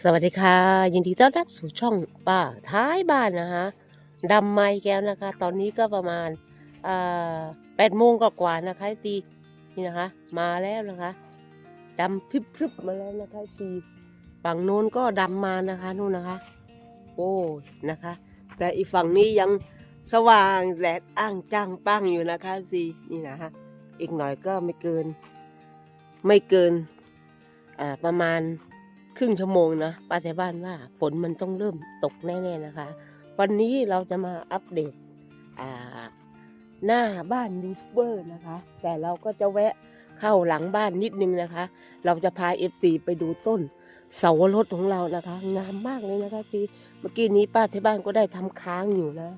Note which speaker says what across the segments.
Speaker 1: สวัสดีค่ะ ยินดีต้อนรับสู่ช่องป้าท้ายบ้านนะคะดำไม้แก้วนะคะ ตอนนี้ก็ประมาณแปดโมงกว่าๆนะคะตีนี่นะคะ มาแล้วนะคะดำพริบๆมาแล้วนะคะตีฝั่งโน้นก็ดำมานะคะนู่นนะคะ โอ้ยนะคะ แต่อีกฝั่งนี้ยังสว่างแดดอ้างจ้างปังอยู่นะคะตีนี่นะคะอีกหน่อยก็ไม่เกิน ไม่เกินประมาณ ครึ่งชั่วโมงนะป้าแถวบ้านว่าฝนมันต้องเริ่มตกแน่ๆนะคะ วันนี้เราจะมาอัปเดตอ่าหน้าบ้านยูทูบเบอร์นะคะ แต่เราก็จะแวะเข้าหลังบ้านนิดนึงนะคะ เราจะพาเอฟซีไปดูต้นเสาวรสของเรานะคะ งามมากเลยนะคะทีเมื่อกี้นี้ป้าที่บ้านก็ได้ทำค้างอยู่นะ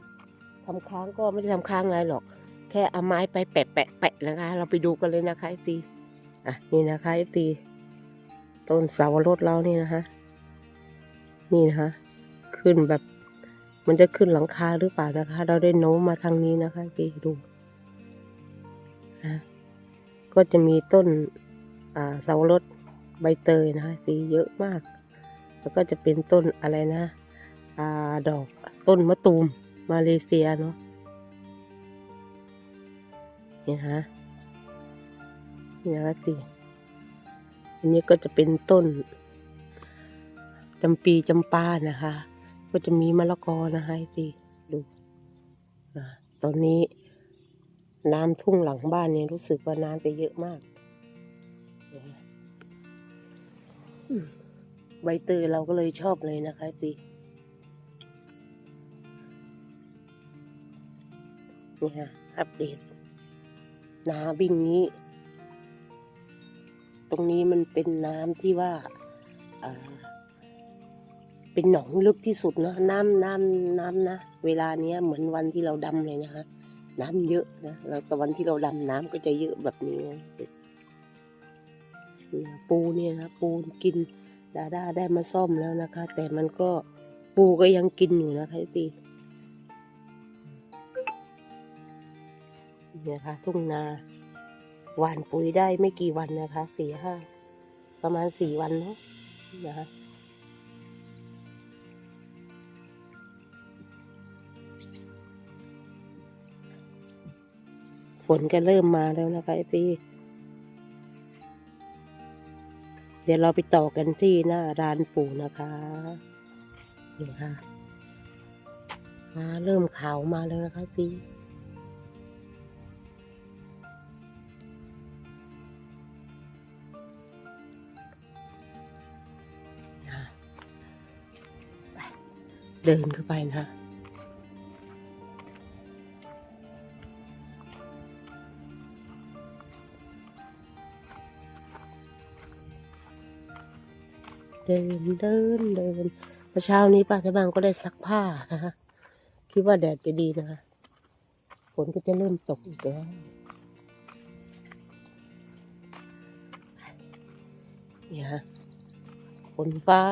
Speaker 1: ทำค้างก็ไม่ได้ทำค้างอะไรหรอก แค่เอาไม้ไปแปะแปะแปะนะคะ เราไปดูกันเลยนะคะเอฟซีอะนี่นะคะเอฟซี ต้นเสาวรสเรานี่นะคะ นี่นะคะ ขึ้นแบบ มันจะขึ้นหลังคาหรือเปล่านะคะ เราได้โน้มมาทางนี้นะคะพี่ดูนะก็จะมีต้นอ่าเสาวรสใบเตยนะคะปีเยอะมาก แล้วก็จะเป็นต้นอะไรนะอ่าดอกต้นมะตูมมาเลเซียเนาะนี่นะนี่นะคะตี อันนี้ก็จะเป็นต้นจำปีจำปานะคะ ก็จะมีมะละกอนะคะสิดูตอนนี้น้ำทุ่งหลังบ้านเนี่ยรู้สึกว่าน้ำไปเยอะมาก ใบเตยเราก็เลยชอบเลยนะคะสินี่ค่ะอัปเดตนาบิ่งนี้ ตรงนี้มันเป็นน้ำที่ว่าเป็นหนองลึกที่สุดเนอะน้ำน้ำน้ำนะ เวลาเนี้ยเหมือนวันที่เราดำเลยนะคะ น้ำเยอะนะแล้วแต่วันที่เราดำน้ำก็จะเยอะแบบนี้นะเนี่ยปูเนี่ยนะปูกินดาด้าได้มาซ่อมแล้วนะคะ แต่มันก็ปูก็ยังกินอยู่นะคะทีเนี่ยค่ะทุ่งนา หว่านปุ๋ยได้ไม่กี่วันนะคะสี่ห้าประมาณสี่วันเนาะนะคะฝนก็เริ่มมาแล้วนะคะไอพี่เดี๋ยวเราไปต่อกันที่หน้าร้านปู่นะคะนี่ค่ะมาเริ่มขาวมาแล้วนะคะพี่ เดินเข้าไปนะเดินเดินเดินเมื่อเช้านี้ป้าที่บ้านก็ได้ซักผ้านะคะคิดว่าแดดจะดีนะคะฝนก็จะเริ่มตกอีกแล้วเนี่ยฮะฝนฟ้า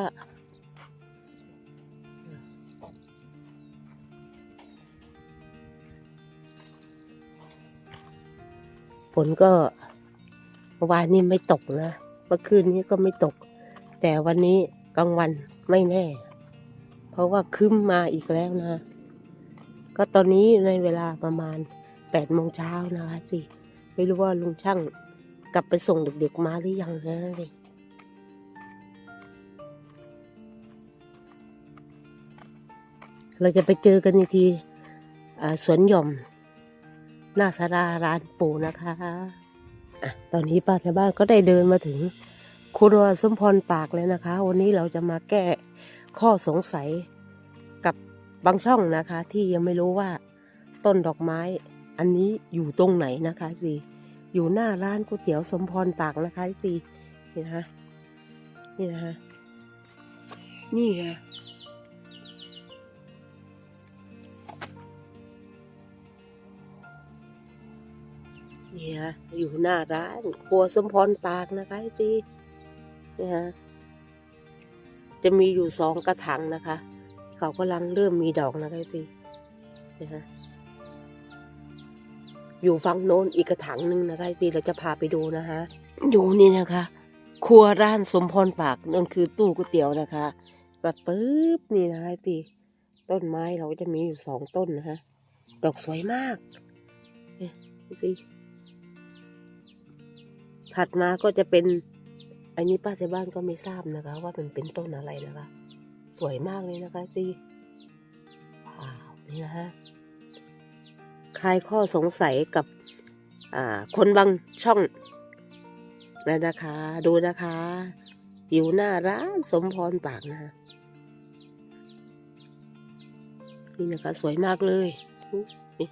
Speaker 1: ฝนก็เมื่อวานนี้ไม่ตกนะเมื่อคืนนี้ก็ไม่ตก แต่วันนี้กลางวันไม่แน่ เพราะว่าคึ้มมาอีกแล้วนะ ก็ตอนนี้ในเวลาประมาณแปดโมงเช้านะคะสิไม่รู้ว่าลุงช่างกลับไปส่งเด็กๆมาหรือยังนะสิเราจะไปเจอกันที่สวนหย่อม หน้าสาราร้านปู่นะคะอะตอนนี้ป้าแถวบ้านก็ได้เดินมาถึงครัวสมพรปากแล้วนะคะ วันนี้เราจะมาแก้ข้อสงสัยกับบางช่องนะคะ ที่ยังไม่รู้ว่าต้นดอกไม้ อันนี้อยู่ตรงไหนนะคะสิอยู่หน้าร้านก๋วยเตี๋ยวสมพรปากนะคะสินี่นะคะนี่นะคะนี่ไง เนี่ยอยู่หน้าร้านครัวสมพรปากนะคะไอ้ตีเนี่ยฮะจะมีอยู่สองกระถางนะคะ เขากำลังเริ่มมีดอกนะคะไอ้ตีเนี่ยฮะอยู่ฝั่งโน้นอีกกระถางหนึ่งนะคะไอ้ตีเราจะพาไปดูนะคะดูนี่นะคะ ครัวร้านสมพรปากนั่นคือตู้ก๋วยเตี๋ยวนะคะแบบปึ๊บนี่นะคะตีต้นไม้เราก็จะมีอยู่สองต้นนะคะดอกสวยมากเนี่ยดูสิ ถัดมาก็จะเป็น อันนี้ป้าที่บ้านก็ไม่ทราบนะคะ ว่ามันเป็นต้นอะไรนะคะ สวยมากเลยนะคะตีว้าวนี่นะฮะคลายข้อสงสัยกับคนบางช่องแล้วนะคะ ดูนะคะอยู่หน้าร้านสมพรปากนะคะนี่นะคะสวยมากเลยนี่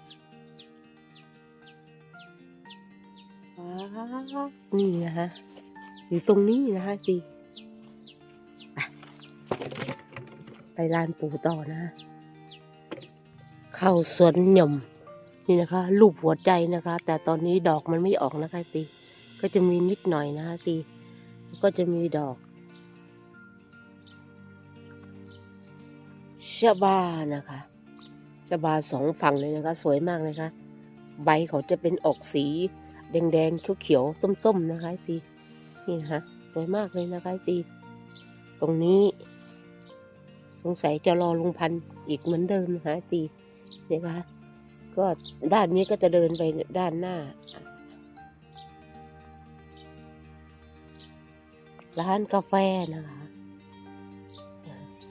Speaker 1: นี่นะคะอยู่ตรงนี้นะคะสิไปไปลานปู่ต่อนะ เข้าสวนหย่อมนี่นะคะ รูปหัวใจนะคะ แต่ตอนนี้ดอกมันไม่ออกนะคะตีก็จะมีนิดหน่อยนะคะตีก็จะมีดอกชะบานะคะชะบาสองฝั่งเลยนะคะ สวยมากเลยคะ ใบเขาจะเป็นออกสี แดงๆเขียวๆส้มๆนะคะตีนี่นะคะสวยมากเลยนะคะตีตรงนี้ สงสัยจะรอลงพันธุ์อีกเหมือนเดิมนะคะตีนี่นะคะก็ด้านนี้ก็จะเดินไปด้านหน้า ร้านกาแฟนะคะ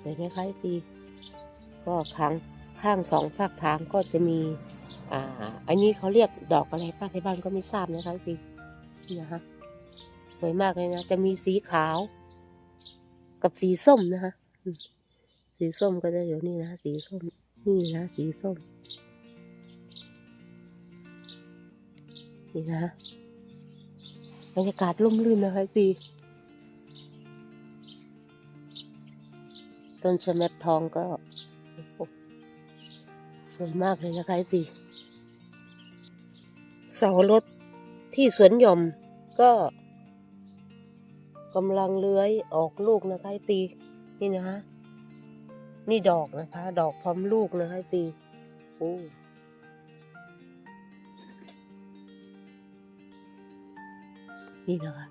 Speaker 1: สวยไหมคะทีก็ข้างข้างสองฝากทางก็จะมี อ่า อันนี้เขาเรียกดอกอะไรป้าที่บ้านก็ไม่ทราบนะคะทีนี่นะคะสวยมากเลยนะ จะมีสีขาว กับสีส้มนะคะสีส้มก็จะอยู่นี่นะสีส้ม นี่นะสีส้ม นี่นะบรรยากาศร่มรื่นนะคะทีต้นสแมปทองก็ สวยมากเลยนะคะสิ เสารถที่สวนหย่อมก็กำลังเลื้อยออกลูกนะคะตีนี่นะฮะนี่ดอกนะคะ ดอกพร้อมลูกนะคะตีโอ้นี่นะคะ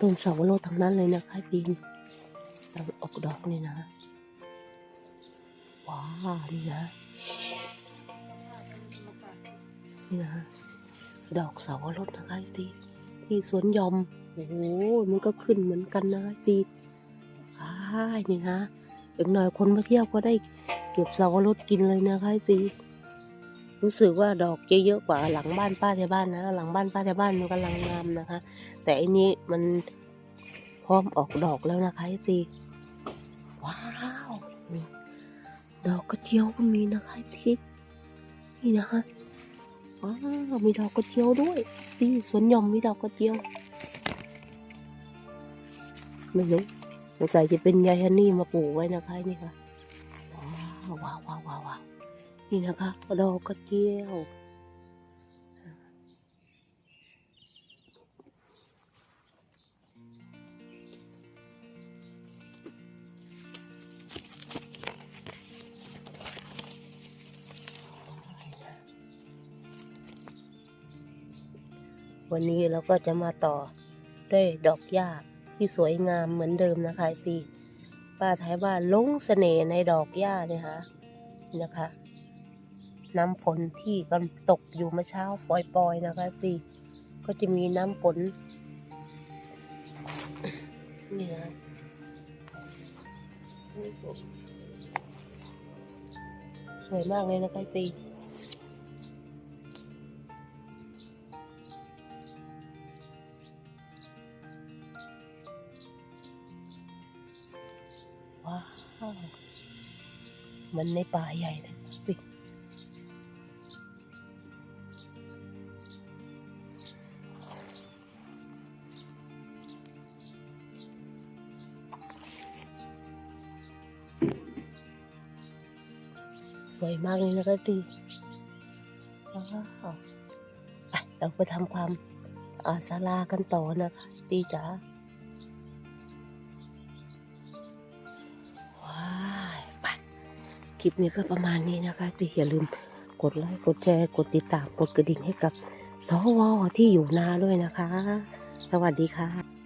Speaker 1: ต้นเสาวโรดทั้งนั้นเลยนะคะปีนออกดอกนี่นะ ว้านี่นะ นี่นะ ดอกเสาวรสนะคะทีที่สวนยอม โอ้โห มันก็ขึ้นเหมือนกันนะคะทีอ้ายนี่นะอีกหน่อยคนมาเที่ยวก็ได้เก็บเสาวรสกินเลยนะคะทีรู้สึกว่าดอกเยอะกว่าหลังบ้านป้าแถวบ้านนะ หลังบ้านป้าแถวบ้านมันกำลังงามนะคะ แต่อันนี้มันพร้อมออกดอกแล้วนะคะทีว้าวนี่ ดอกกระเจียวก็มีนะคะที่นี่นะคะว้ามีดอกกระเจียวด้วยที่สวนหย่อมมีดอกกระเจียวไม่รู้สงสัยจะเป็นยายฮันนี่มาปลูกไว้นะคะนี่ค่ะว้าวว้าวว้าวว้าวนี่นะคะดอกกระเจียว วันนี้เราก็จะมาต่อด้วยดอกหญ้าที่สวยงามเหมือนเดิมนะคะตีป้าท้ายบ้านลงเสน่ห์ในดอกหญ้าเนี่ยค่ะนะคะน้ำฝนที่กำลังตกอยู่เมื่อเช้าปล่อยๆนะคะตีก็จะมีน้ำฝนนี่นะสวยมากเลยนะคะตี เหมันในป่าใหญ่เลยปิดสวยมากเลยนะคะตีเราไปทำความอาศาลากันต่อนะคะตีจ๋า ลิปนี้ก็ประมาณนี้นะคะที่อย่าลืมกดไลค์กดแชร์กดติดตามกดกระดิ่งให้กับสวที่อยู่นาด้วยนะคะ สวัสดีค่ะ